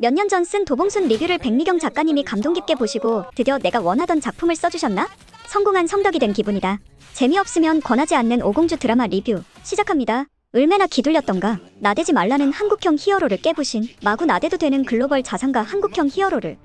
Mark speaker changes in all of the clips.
Speaker 1: 몇 년 전 쓴 도봉순 리뷰를 백미경 작가님이 감동 깊게 보시고 드디어 내가 원하던 작품을 써주셨나? 성공한 성덕이 된 기분이다. 재미없으면 권하지 않는 오공주 드라마 리뷰 시작합니다. 얼마나 기둘렸던가 나대지 말라는 한국형 히어로를 깨부신 마구 나대도 되는 글로벌 자산가 한국형 히어로를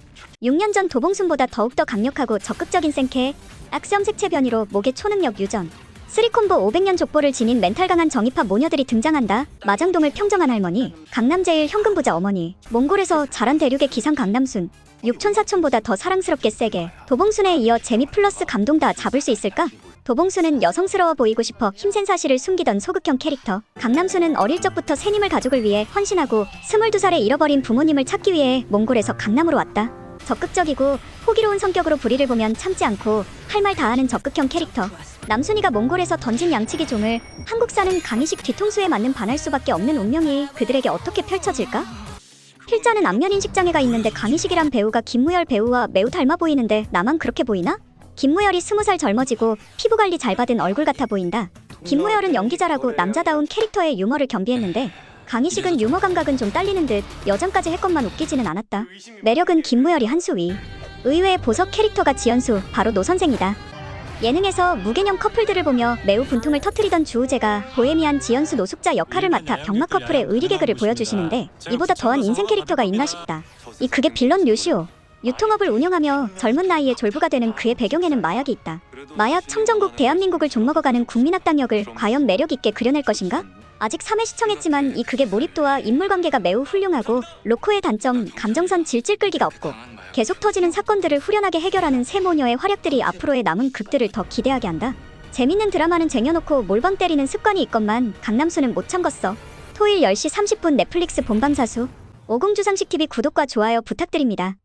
Speaker 1: 6년 전 도봉순보다 더욱더 강력하고 적극적인 생캐 악수염 색채 변이로 목에 초능력 유전 쓰리콤보 500년 족보를 지닌 멘탈 강한 정의파 모녀들이 등장한다. 마장동을 평정한 할머니, 강남제일 현금부자 어머니, 몽골에서 자란 대륙의 기상 강남순, 육촌 사촌보다 더 사랑스럽게 세게 도봉순에 이어 재미 플러스 감동 다 잡을 수 있을까? 도봉순은 여성스러워 보이고 싶어 힘센 사실을 숨기던 소극형 캐릭터. 강남순은 어릴 적부터 새님을 가족을 위해 헌신하고 22살에 잃어버린 부모님을 찾기 위해 몽골에서 강남으로 왔다. 적극적이고 호기로운 성격으로 불의를 보면 참지 않고 할 말 다 하는 적극형 캐릭터. 남순이가 몽골에서 던진 양치기 종을 한국 사는 강희식 뒤통수에 맞는 반할 수밖에 없는 운명이 그들에게 어떻게 펼쳐질까? 필자는 안면인식 장애가 있는데 강희식이란 배우가 김무열 배우와 매우 닮아 보이는데 나만 그렇게 보이나? 김무열이 스무 살 젊어지고 피부 관리 잘 받은 얼굴 같아 보인다. 김무열은 연기자라고 남자다운 캐릭터의 유머를 겸비했는데 강희식은 유머 감각은 좀 딸리는 듯 여장까지 했건만 웃기지는 않았다. 매력은 김무열이 한 수 위. 의외의 보석 캐릭터가 지연수, 바로 노 선생이다. 예능에서 무개념 커플들을 보며 매우 분통을 터트리던 주우재가 보헤미안 지연수 노숙자 역할을 맡아 병마 커플의 의리 개그를 보여주시는데 이보다 더한 인생 캐릭터가 있나 싶다. 이 그게 빌런 류시오. 유통업을 운영하며 젊은 나이에 졸부가 되는 그의 배경에는 마약이 있다. 마약 청정국 대한민국을 종먹어가는 국민학당 역을 과연 매력 있게 그려낼 것인가? 아직 3회 시청했지만 이 극의 몰입도와 인물관계가 매우 훌륭하고 로코의 단점 감정선 질질 끌기가 없고 계속 터지는 사건들을 후련하게 해결하는 세 모녀의 활약들이 앞으로의 남은 극들을 더 기대하게 한다. 재밌는 드라마는 쟁여놓고 몰빵 때리는 습관이 있건만 강남수는 못 참궜어. 토요일 10시 30분 넷플릭스 본방사수 오공주상식TV 구독과 좋아요 부탁드립니다.